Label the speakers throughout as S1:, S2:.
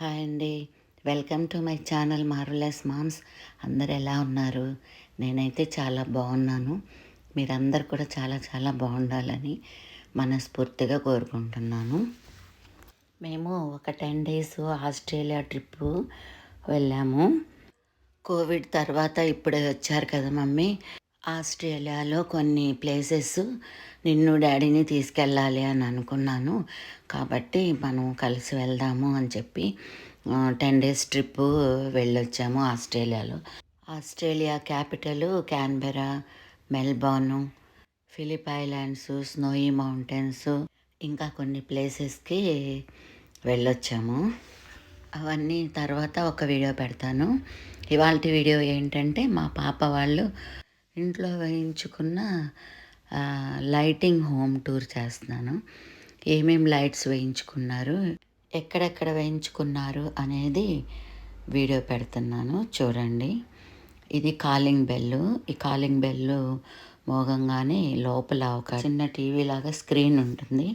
S1: Hi అండి. Welcome to my channel marvellous moms. అందరు ఎలా ఉన్నారు? నేనైతే చాలా బాగున్నాను. మీరందరు కూడా చాలా చాలా బాగుండాలని మనస్ఫూర్తిగా కోరుకుంటున్నాను. మేము ఒక టెన్ డేస్ ఆస్ట్రేలియా ట్రిప్పు వెళ్ళాము. కోవిడ్ తర్వాత ఇప్పుడే వచ్చారు కదా మమ్మీ. ఆస్ట్రేలియాలో కొన్ని ప్లేసెస్ నిన్ను డాడీని తీసుకెళ్ళాలి అని అనుకున్నాను. కాబట్టి మనం కలిసి వెళ్దాము అని చెప్పి టెన్ డేస్ ట్రిప్ వెళ్ళొచ్చాము ఆస్ట్రేలియాలో. Australia capital Canberra Melbourne Phillip islands snowy mountains ఇంకా కొన్ని ప్లేసెస్కి వెళ్ళొచ్చాము. అవన్నీ తర్వాత ఒక వీడియో పెడతాను. ఇవాళ వీడియో ఏంటంటే మా పాప వాళ్ళు ఇంట్లో వేయించుకున్న లైటింగ్ హోమ్ టూర్ చేస్తున్నాను. ఏమేం లైట్స్ వేయించుకున్నారు ఎక్కడెక్కడ వేయించుకున్నారు అనేది వీడియో పెడుతున్నాను. చూడండి. ఇది కాలింగ్ బెల్ ఈ కాలింగ్ బెల్ మోగంగానే లోపల ఒక చిన్న టీవీ లాగా స్క్రీన్ ఉంటుంది.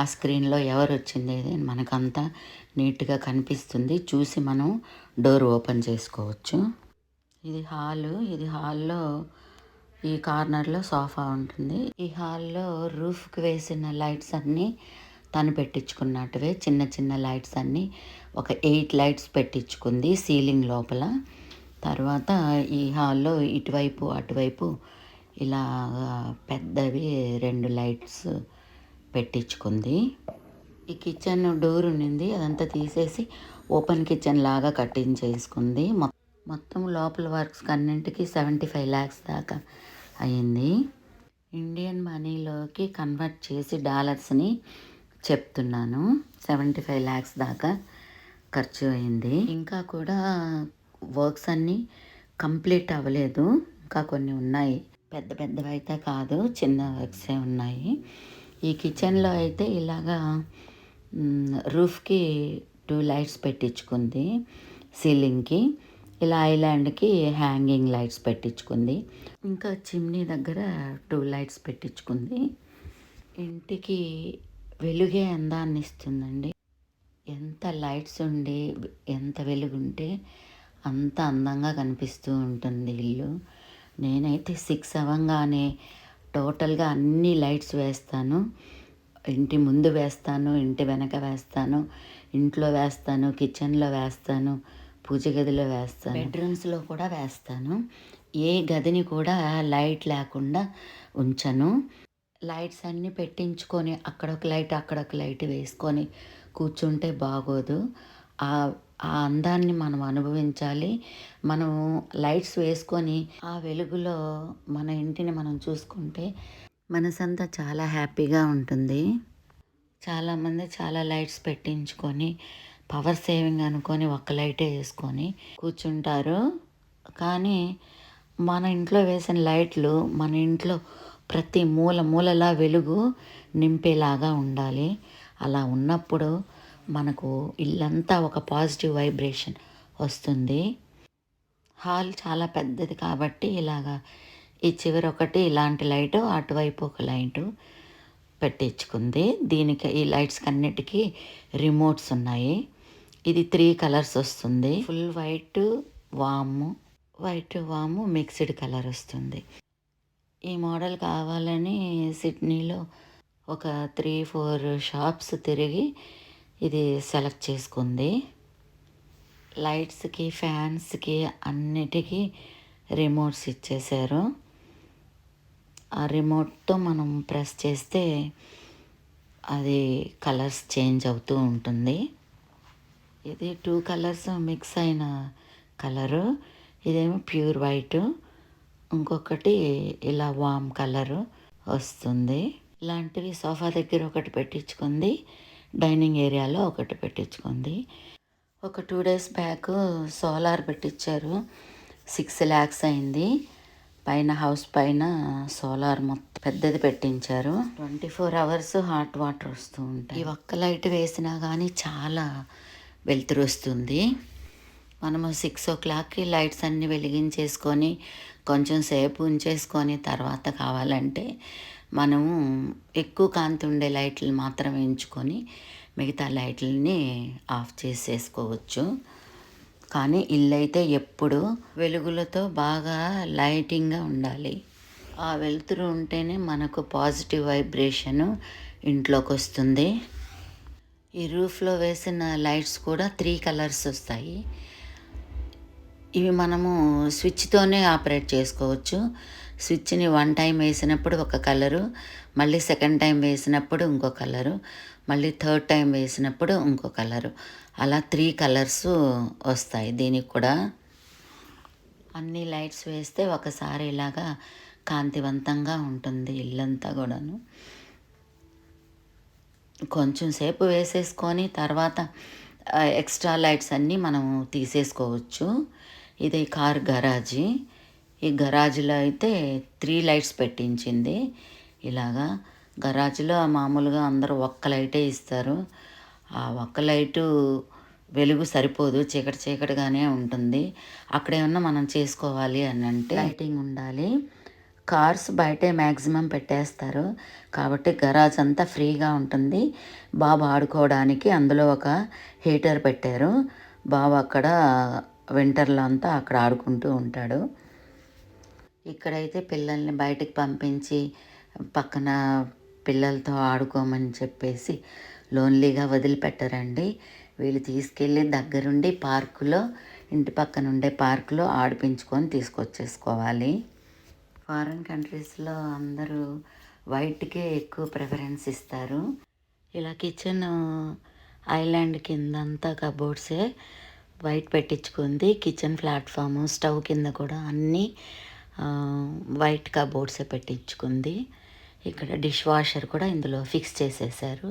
S1: ఆ స్క్రీన్లో ఎవరు వచ్చింది అని మనకంతా నీట్గా కనిపిస్తుంది. చూసి మనం డోర్ ఓపెన్ చేసుకోవచ్చు. ఇది హాలు. ఇది హాల్లో ఈ కార్నర్లో సోఫా ఉంటుంది. ఈ హాల్లో రూఫ్కి వేసిన లైట్స్ అన్నీ తను పెట్టించుకున్నట్టువే. చిన్న చిన్న లైట్స్ అన్నీ ఒక ఎయిట్ లైట్స్ పెట్టించుకుంది సీలింగ్ లోపల. తర్వాత ఈ హాల్లో ఇటువైపు అటువైపు ఇలా పెద్దవి రెండు లైట్స్ పెట్టించుకుంది. ఈ కిచెన్ డోర్ ఉండింది అదంతా తీసేసి ఓపెన్ కిచెన్ లాగా కట్టించేసుకుంది. మొ- మొత్తం లోపల వర్క్స్ అన్నింటికి సెవెంటీ ఫైవ్ ల్యాక్స్ దాకా అయింది. ఇండియన్ మనీలోకి కన్వర్ట్ చేసి డాలర్స్ని చెప్తున్నాను. సెవెంటీ ఫైవ్ ల్యాక్స్ దాకా ఖర్చు అయింది. ఇంకా కూడా వర్క్స్ అన్నీ కంప్లీట్ అవ్వలేదు. ఇంకా కొన్ని ఉన్నాయి. పెద్ద పెద్దవి అయితే కాదు చిన్న వర్క్సే ఉన్నాయి. ఈ కిచెన్లో అయితే ఇలాగా రూఫ్కి టూ లైట్స్ పెట్టించుకుంది సీలింగ్కి. ఇలా ఐలాండ్కి హ్యాంగింగ్ లైట్స్ పెట్టించుకుంది. ఇంకా చిమ్నీ దగ్గర టూ లైట్స్ పెట్టించుకుంది. ఇంటికి వెలుగే అందాన్ని ఇస్తుందండి. ఎంత లైట్స్ ఉండి ఎంత వెలుగుంటే అంత అందంగా కనిపిస్తూ ఉంటుంది ఇల్లు. నేనైతే సిక్స్ అవ్వగానే టోటల్గా అన్ని లైట్స్ వేస్తాను. ఇంటి ముందు వేస్తాను ఇంటి వెనక వేస్తాను ఇంట్లో వేస్తాను కిచెన్లో వేస్తాను. పూజ గదిలో వేస్తాను. బెడ్రూమ్స్లో కూడా వేస్తాను. ఏ గదిని కూడా లైట్ లేకుండా ఉంచను. లైట్స్ అన్నీ పెట్టించుకొని అక్కడ ఒక లైట్ అక్కడొక లైట్ వేసుకొని కూర్చుంటే బాగోదు. ఆ ఆ అందాన్ని మనం అనుభవించాలి. మనం లైట్స్ వేసుకొని ఆ వెలుగులో మన ఇంటిని మనం చూసుకుంటే మనసంతా చాలా హ్యాపీగా ఉంటుంది. చాలామంది చాలా లైట్స్ పెట్టించుకొని పవర్ సేవింగ్ అనుకొని ఒక్క లైటే వేసుకొని కూర్చుంటారు. కానీ మన ఇంట్లో వేసిన లైట్లు మన ఇంట్లో ప్రతి మూల మూలలా వెలుగు నింపేలాగా ఉండాలి. అలా ఉన్నప్పుడు మనకు ఇల్లంతా ఒక పాజిటివ్ వైబ్రేషన్ వస్తుంది. హాల్ చాలా పెద్దది కాబట్టి ఇలాగా ఈ చివరి ఒకటి ఇలాంటి లైటు అటువైపు ఒక లైటు పెట్టించుకుంది. దీనికి ఈ లైట్స్ అన్నిటికీ రిమోట్స్ ఉన్నాయి. ఇది త్రీ కలర్స్ వస్తుంది. Full white warm. White warm mixed colour వస్తుంది. ఈ మోడల్ కావాలని సిడ్నీలో ఒక త్రీ ఫోర్ షాప్స్ తిరిగి ఇది సెలెక్ట్ చేసుకుంది. లైట్స్కి ఫ్యాన్స్కి అన్నిటికీ రిమోట్స్ ఇచ్చేశారు. ఆ రిమోట్తో మనం ప్రెస్ చేస్తే అది కలర్స్ చేంజ్ అవుతూ ఉంటుంది. ఇది టూ కలర్స్ మిక్స్ అయిన కలరు. ఇదేమో ప్యూర్ వైట్. ఇంకొకటి ఇలా వామ్ కలరు వస్తుంది. ఇలాంటివి సోఫా దగ్గర ఒకటి పెట్టించుకుంది. డైనింగ్ ఏరియాలో ఒకటి పెట్టించుకుంది. ఒక టూ డేస్ బ్యాక్ సోలార్ పెట్టించారు. సిక్స్ ల్యాక్స్ అయింది. పైన హౌస్ పైన సోలార్ మొత్తం పెద్దది పెట్టించారు. Twenty four hours hot water వస్తూ ఉంటాయి. ఈ ఒక్క లైట్ వేసినా కానీ చాలా వెలుతురు వస్తుంది మనము సిక్స్ ఓ క్లాక్కి లైట్స్ అన్నీ వెలిగించేసుకొని కొంచెం సేపు ఉంచేసుకొని తర్వాత కావాలంటే మనము ఎక్కువ కాంతి ఉండే లైట్లు మాత్రం ఎంచుకొని మిగతా లైట్లని ఆఫ్ చేసేసుకోవచ్చు. కానీ ఇల్లు అయితే ఎప్పుడు వెలుగులతో బాగా లైటింగ్గా ఉండాలి. ఆ వెలుతురు ఉంటేనే మనకు పాజిటివ్ వైబ్రేషను ఇంట్లోకి వస్తుంది ఈ రూఫ్లో వేసిన లైట్స్ కూడా త్రీ కలర్స్ వస్తాయి. ఇవి మనము స్విచ్తోనే ఆపరేట్ చేసుకోవచ్చు. స్విచ్ని వన్ టైం వేసినప్పుడు ఒక కలరు మళ్ళీ సెకండ్ టైం వేసినప్పుడు ఇంకో కలరు మళ్ళీ థర్డ్ టైం వేసినప్పుడు ఇంకో కలరు. అలా త్రీ కలర్స్ వస్తాయి దీనికి కూడా. అన్ని లైట్స్ వేస్తే ఒకసారి ఇలాగా కాంతివంతంగా ఉంటుంది ఇల్లంతా కూడాను. కొంచెం సేపు వేసేసుకొని తర్వాత ఎక్స్ట్రా లైట్స్ అన్నీ మనం తీసేసుకోవచ్చు. ఇది కార్ గరాజీ. ఈ గరాజులో అయితే త్రీ లైట్స్ పెట్టించింది. ఇలాగా గరాజులో మామూలుగా అందరూ ఒక్క లైటే ఇస్తారు. ఆ ఒక్క లైటు వెలుగు సరిపోదు చీకటి చీకటిగానే ఉంటుంది. అక్కడేమన్నా మనం చేసుకోవాలి అని అంటే లైటింగ్ ఉండాలి. కార్స్ బయటే మ్యాక్సిమం పెట్టేస్తారు. కాబట్టి గరాజ్ అంతా ఫ్రీగా ఉంటుంది. బాబు ఆడుకోవడానికి అందులో ఒక హీటర్ పెట్టారు. బాబు అక్కడ వింటర్లో అంతా అక్కడ ఆడుకుంటూ ఉంటాడు. ఇక్కడైతే పిల్లల్ని బయటికి పంపించి పక్కన పిల్లలతో ఆడుకోమని చెప్పేసి లోన్లీగా వదిలిపెట్టరండి. వీళ్ళు తీసుకెళ్ళి దగ్గరుండి పార్కులో ఇంటి పక్కన ఉండే పార్కులో ఆడిపించుకొని తీసుకొచ్చేసుకోవాలి. ఫారిన్ కంట్రీస్లో అందరూ వైట్కే ఎక్కువ ప్రిఫరెన్స్ ఇస్తారు. ఇలా కిచెన్ ఐలాండ్ కిందంతా కబోర్డ్సే వైట్ పెట్టించుకుంది. కిచెన్ ప్లాట్ఫామ్ స్టవ్ కింద కూడా అన్నీ వైట్ కబోర్డ్సే పెట్టించుకుంది. ఇక్కడ డిష్ వాషర్ కూడా ఇందులో ఫిక్స్ చేసేసారు.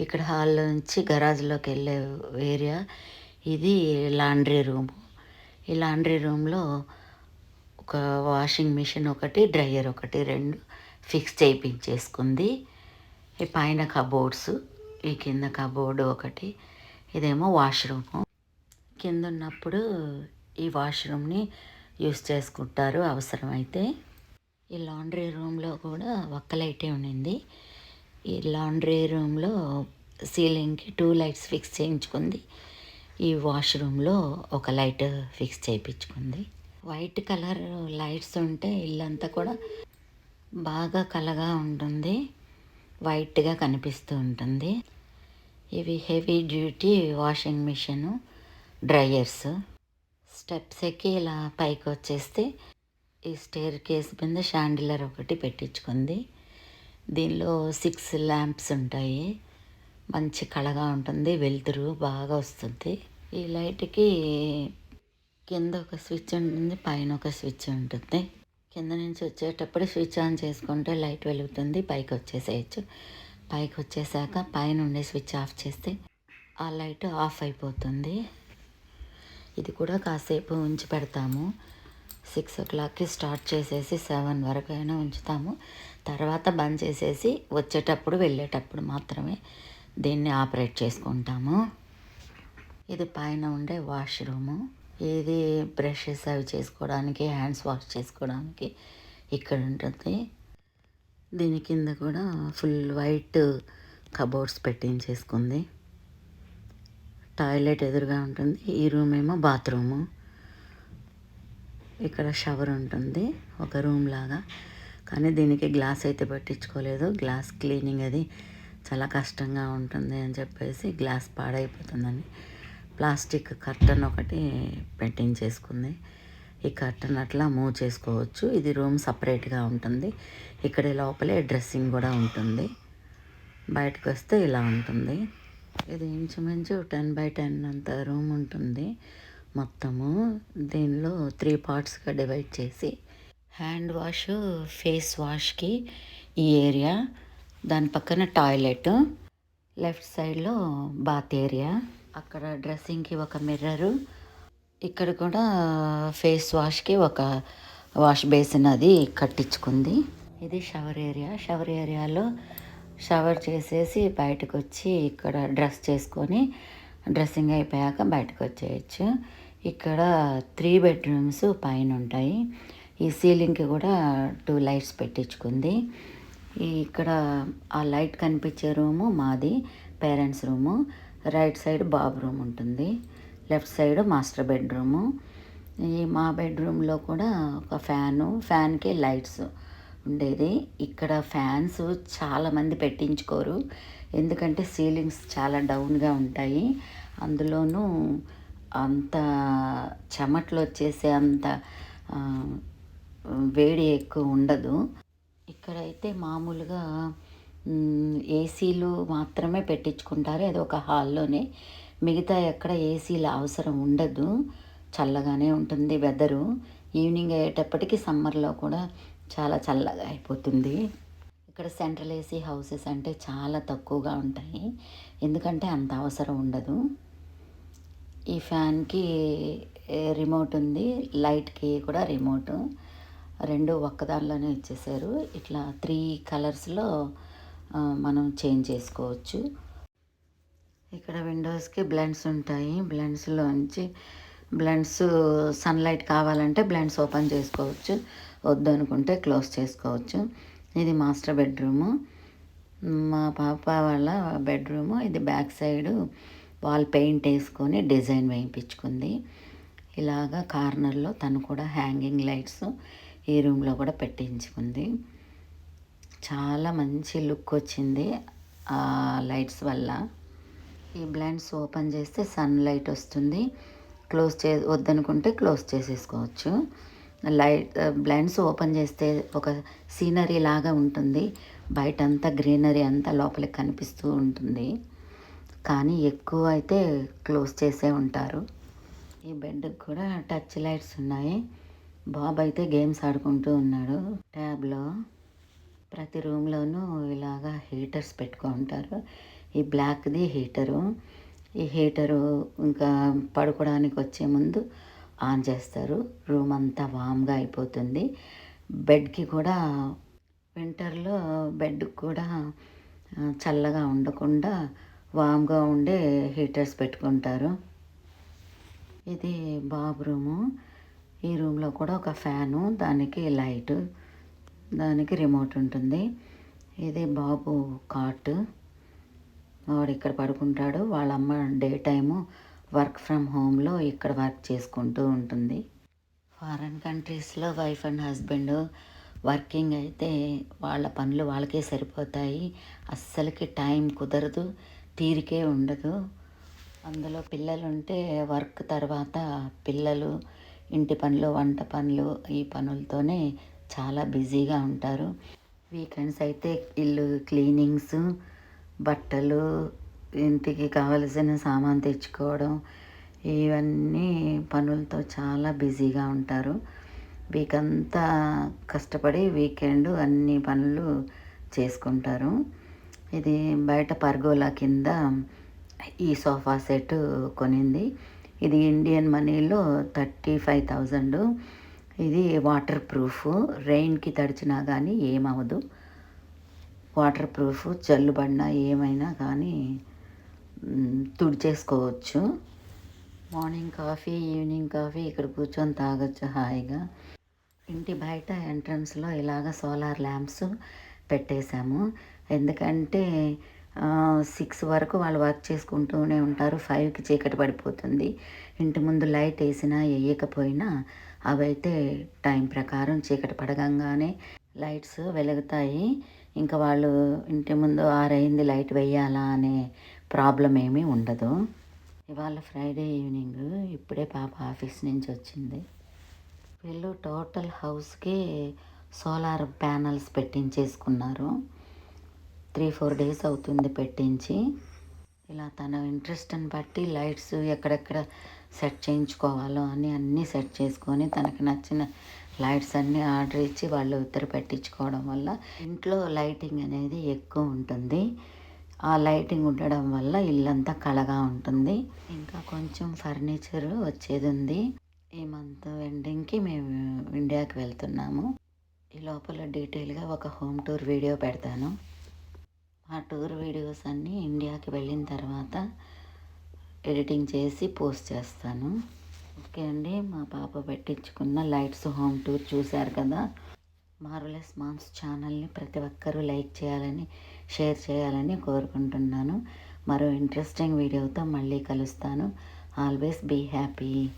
S1: ఇక్కడ హాల్ నుంచి గరాజ్లోకి వెళ్ళే ఏరియా ఇది లాండ్రీ రూము. ఈ లాండ్రీ రూమ్లో ఒక వాషింగ్ మిషన్ ఒకటి డ్రయర్ ఒకటి రెండు ఫిక్స్ చేయించేసుకుంది ఈ పైన కబోర్డ్స్ ఈ కింద కబోర్డు ఒకటి ఇదేమో వాష్రూము కింద ఉన్నప్పుడు ఈ వాష్రూమ్ని యూస్ చేసుకుంటారు అవసరమైతే. ఈ లాండ్రీ రూమ్లో కూడా ఒక్క లైటే ఉండింది. ఈ లాండ్రీ రూమ్లో సీలింగ్కి టూ లైట్స్ ఫిక్స్ చేయించుకుంది. ఈ వాష్రూమ్లో ఒక లైట్ ఫిక్స్ చేయించుకుంది. వైట్ కలర్ లైట్స్ ఉంటే ఇల్లంతా కూడా బాగా కలగా ఉంటుంది. వైట్గా కనిపిస్తూ ఉంటుంది. ఇవి heavy duty washing machine dryers. Steps ఎక్కి ఇలా పైకి వచ్చేస్తే ఈ స్టేర్ కేస్ మీద షాండిలర్ ఒకటి పెట్టించుకుంది. దీనిలో సిక్స్ ల్యాంప్స్ ఉంటాయి. మంచి కళగా ఉంటుంది. వెలుతురు బాగా వస్తుంది. ఈ లైట్కి కింద ఒక స్విచ్ ఉంటుంది పైన ఒక స్విచ్ ఉంటుంది. కింద నుంచి వచ్చేటప్పుడు స్విచ్ ఆన్ చేసుకుంటే లైట్ వెలుగుతుంది పైకి వచ్చేసేయచ్చు. పైకి వచ్చేసాక పైన ఉండే స్విచ్ ఆఫ్ చేస్తే ఆ లైట్ ఆఫ్ అయిపోతుంది. ఇది కూడా కాసేపు ఉంచి పెడతాము. సిక్స్ ఓ క్లాక్కి స్టార్ట్ చేసేసి సెవెన్ వరకు అయినా ఉంచుతాము. తర్వాత బంద్ చేసేసి వచ్చేటప్పుడు వెళ్ళేటప్పుడు మాత్రమే దీన్ని ఆపరేట్ చేసుకుంటాము. ఇది పైన ఉండే వాష్రూము. ఇది బ్రషెస్ అవి చేసుకోవడానికి హ్యాండ్స్ వాష్ చేసుకోవడానికి ఇక్కడ ఉంటుంది. దీని కింద కూడా ఫుల్ వైట్ కబోర్డ్స్ పెట్టించేసుకుంది. టాయిలెట్ ఎదురుగా ఉంటుంది. ఈ రూమ్ ఏమో బాత్రూము. ఇక్కడ షవర్ ఉంటుంది. ఒక రూమ్ లాగా. కానీ దీనికి గ్లాస్ అయితే పెట్టించుకోలేదు. గ్లాస్ క్లీనింగ్ అది చాలా కష్టంగా ఉంటుంది అని చెప్పేసి గ్లాస్ పాడైపోతుందని ప్లాస్టిక్ కర్టన్ ఒకటి పెట్టించేసుకుంది ఈ కర్టన్ అట్లా మూవ్ చేసుకోవచ్చు. ఇది రూమ్ సపరేట్గా ఉంటుంది. ఇక్కడ లోపలే డ్రెస్సింగ్ కూడా ఉంటుంది. బయటకు వస్తే ఇలా ఉంటుంది. ఇది ఇంచుమించు టెన్ బై టెన్ అంత రూమ్ ఉంటుంది. మొత్తము దీనిలో త్రీ పార్ట్స్గా డివైడ్ చేసి హ్యాండ్ వాష్ ఫేస్ వాష్కి ఈ ఏరియా. దాని పక్కన టాయిలెట్. లెఫ్ట్ సైడ్లో బాత్ ఏరియా. అక్కడ డ్రెస్సింగ్కి ఒక మిర్రరు. ఇక్కడ కూడా ఫేస్ వాష్కి ఒక వాష్ బేసిన్ అది కట్టించుకుంది. ఇది షవర్ ఏరియా. షవర్ ఏరియాలో షవర్ చేసేసి బయటకు వచ్చి ఇక్కడ డ్రెస్ చేసుకొని డ్రెస్సింగ్ అయిపోయాక బయటకు వచ్చేయచ్చు ఇక్కడ త్రీ బెడ్రూమ్స్ పైన ఉంటాయి ఈ సీలింగ్కి కూడా టూ లైట్స్ పెట్టించుకుంది. ఇక్కడ ఆ లైట్ కనిపించే రూము మాది పేరెంట్స్ రూము. రైట్ సైడ్ బాబు రూమ్ ఉంటుంది. Left side master bedroom. ఈ మా బెడ్రూమ్లో కూడా ఒక ఫ్యాను ఫ్యాన్కి లైట్స్ ఉండేది. ఇక్కడ ఫ్యాన్స్ చాలామంది పెట్టించుకోరు. ఎందుకంటే సీలింగ్స్ చాలా డౌన్గా ఉంటాయి. అందులోనూ అంత చెమట్లు వచ్చేసే అంత వేడి ఎక్కువ ఉండదు. ఇక్కడైతే మామూలుగా ఏసీలు మాత్రమే పెట్టించుకుంటారు. అది ఒక హాల్లోనే. మిగతా ఎక్కడ ఏసీల అవసరం ఉండదు. చల్లగానే ఉంటుంది వెదరు. ఈవినింగ్ అయ్యేటప్పటికి సమ్మర్లో కూడా చాలా చల్లగా అయిపోతుంది. ఇక్కడ సెంట్రల్ ఏసీ హౌసెస్ అంటే చాలా తక్కువగా ఉంటాయి. ఎందుకంటే అంత అవసరం ఉండదు. ఈ ఫ్యాన్కి రిమోట్ ఉంది. లైట్కి కూడా రిమోట్. రెండు ఒక్కదానిలోనే ఇచ్చేసారు ఇట్లా త్రీ కలర్స్లో మనం చేంజ్ చేసుకోవచ్చు. ఇక్కడ విండోస్కి బ్లెండ్స్ ఉంటాయి. బ్లెండ్స్లోంచి బ్లెండ్స్ సన్లైట్ కావాలంటే బ్లెండ్స్ ఓపెన్ చేసుకోవచ్చు. వద్దు అనుకుంటే క్లోజ్ చేసుకోవచ్చు. ఇది మాస్టర్ బెడ్రూము. మా పాప వాళ్ళ బెడ్రూము. ఇది బ్యాక్ సైడు వాల్ పెయింట్ వేసుకొని డిజైన్ వేయించుకుంది ఇలాగా కార్నర్లో తను కూడా హ్యాంగింగ్ లైట్స్ ఈ రూమ్లో కూడా పెట్టించుకుంది. చాలా మంచి లుక్ వచ్చింది ఆ లైట్స్ వల్ల. ఈ బ్లైండ్స్ ఓపెన్ చేస్తే సన్ లైట్ వస్తుంది. క్లోజ్ చే వద్దనుకుంటే క్లోజ్ చేసేసుకోవచ్చు. లైట్ బ్లైండ్స్ ఓపెన్ చేస్తే ఒక సీనరీ లాగా ఉంటుంది. బయట అంతా గ్రీనరీ అంతా లోపలికి కనిపిస్తూ ఉంటుంది. కానీ ఎక్కువ అయితే క్లోజ్ చేసే ఉంటారు. ఈ బెడ్కి కూడా టచ్ లైట్స్ ఉన్నాయి. బాబు అయితే గేమ్స్ ఆడుకుంటూ ఉన్నాడు. ట్యాబ్లో ప్రతి రూమ్లోనూ ఇలాగా హీటర్స్ పెట్టుకుంటారు ఈ బ్లాక్ది హీటరు. ఈ హీటరు ఇంకా పడుకోవడానికి వచ్చే ముందు ఆన్ చేస్తారు. రూమ్ అంతా వామ్గా అయిపోతుంది. బెడ్కి కూడా వింటర్లో బెడ్ కూడా చల్లగా ఉండకుండా వామ్గా ఉండే హీటర్స్ పెట్టుకుంటారు. ఇది బాబు రూము. ఈ రూమ్లో కూడా ఒక ఫ్యాను దానికి లైటు. దానికి రిమోట్ ఉంటుంది. ఇది బాబు కాట్ వాడు ఇక్కడ పడుకుంటాడు. వాళ్ళ అమ్మ డే టైము వర్క్ ఫ్రమ్ హోమ్లో ఇక్కడ వర్క్ చేసుకుంటూ ఉంటుంది. ఫారెన్ కంట్రీస్లో వైఫ్ అండ్ హస్బెండ్ వర్కింగ్ అయితే వాళ్ళ పనులు వాళ్ళకే సరిపోతాయి. అస్సలకి టైం కుదరదు. తీరికే ఉండదు. అందులో పిల్లలు ఉంటే వర్క్ తర్వాత పిల్లలు ఇంటి పనులు వంట పనులు ఈ పనులతోనే చాలా బిజీగా ఉంటారు. వీకెండ్స్ అయితే ఇల్లు క్లీనింగ్స్ బట్టలు ఇంటికి కావలసిన సామాన్ తెచ్చుకోవడం ఇవన్నీ పనులతో చాలా బిజీగా ఉంటారు. వీక్ అంతా కష్టపడి వీకెండ్ అన్ని పనులు చేసుకుంటారు. ఇది బయట పర్గోలా కింద ఈ సోఫా సెట్ కొనింది. ఇది ఇండియన్ మనీలో థర్టీ ఫైవ్ థౌజండ్. ఇది వాటర్ ప్రూఫ్ రెయిన్కి తడిచినా కానీ ఏమవదు వాటర్ ప్రూఫ్ జల్లుబడినా ఏమైనా కానీ తుడిచేసుకోవచ్చు. మార్నింగ్ కాఫీ ఈవినింగ్ కాఫీ ఇక్కడ కూర్చొని తాగొచ్చు హాయిగా. ఇంటి బయట ఎంట్రన్స్లో ఇలాగ సోలార్ ల్యాంప్స్ పెట్టేశాము. ఎందుకంటే సిక్స్ వరకు వాళ్ళు వర్క్ చేసుకుంటూనే ఉంటారు. ఫైవ్కి చీకటి పడిపోతుంది. ఇంటి ముందు లైట్ వేసినా వేయకపోయినా అవైతే టైం ప్రకారం చీకటి పడగంగానే లైట్స్ వెలుగుతాయి. ఇంకా వాళ్ళు ఇంటి ముందు ఆరైంది లైట్ వేయాలా అనే ప్రాబ్లం ఏమీ ఉండదు. ఇవాళ ఫ్రైడే ఈవినింగ్ ఇప్పుడే పాప ఆఫీస్ నుంచి వచ్చింది. వీళ్ళు టోటల్ హౌస్కి సోలార్ ప్యానల్స్ పెట్టించేసుకున్నారు. త్రీ ఫోర్ డేస్ అవుతుంది పెట్టించి. ఇలా తన ఇంట్రెస్ట్ని బట్టి లైట్స్ ఎక్కడెక్కడ సెట్ చేయించుకోవాలో అని అన్నీ సెట్ చేసుకొని తనకి నచ్చిన లైట్స్ అన్నీ ఆర్డర్ ఇచ్చి వాళ్ళు ఇద్దరు పెట్టించుకోవడం వల్ల ఇంట్లో లైటింగ్ అనేది ఎక్కువ ఉంటుంది. ఆ లైటింగ్ ఉండడం వల్ల ఇల్లంతా కళగా ఉంటుంది. ఇంకా కొంచెం ఫర్నిచర్ వచ్చేది ఉంది. ఈ మంత్ ఎండింగ్కి మేము ఇండియాకి వెళ్తున్నాము. ఈ లోపల డీటెయిల్గా ఒక హోమ్ టూర్ వీడియో పెడతాను. ఆ టూర్ వీడియోస్ అన్నీ ఇండియాకి వెళ్ళిన తర్వాత ఎడిటింగ్ చేసి పోస్ట్ చేస్తాను. ఓకే అండి మా పాప పెట్టించుకున్న లైట్స్ హోమ్ టూర్ చూశారు కదా. మార్వలెస్ మామ్స్ ఛానల్ని ప్రతి ఒక్కరూ లైక్ చేయాలని షేర్ చేయాలని కోరుకుంటున్నాను. మరో ఇంట్రెస్టింగ్ వీడియోతో మళ్ళీ కలుస్తాను. Always be happy.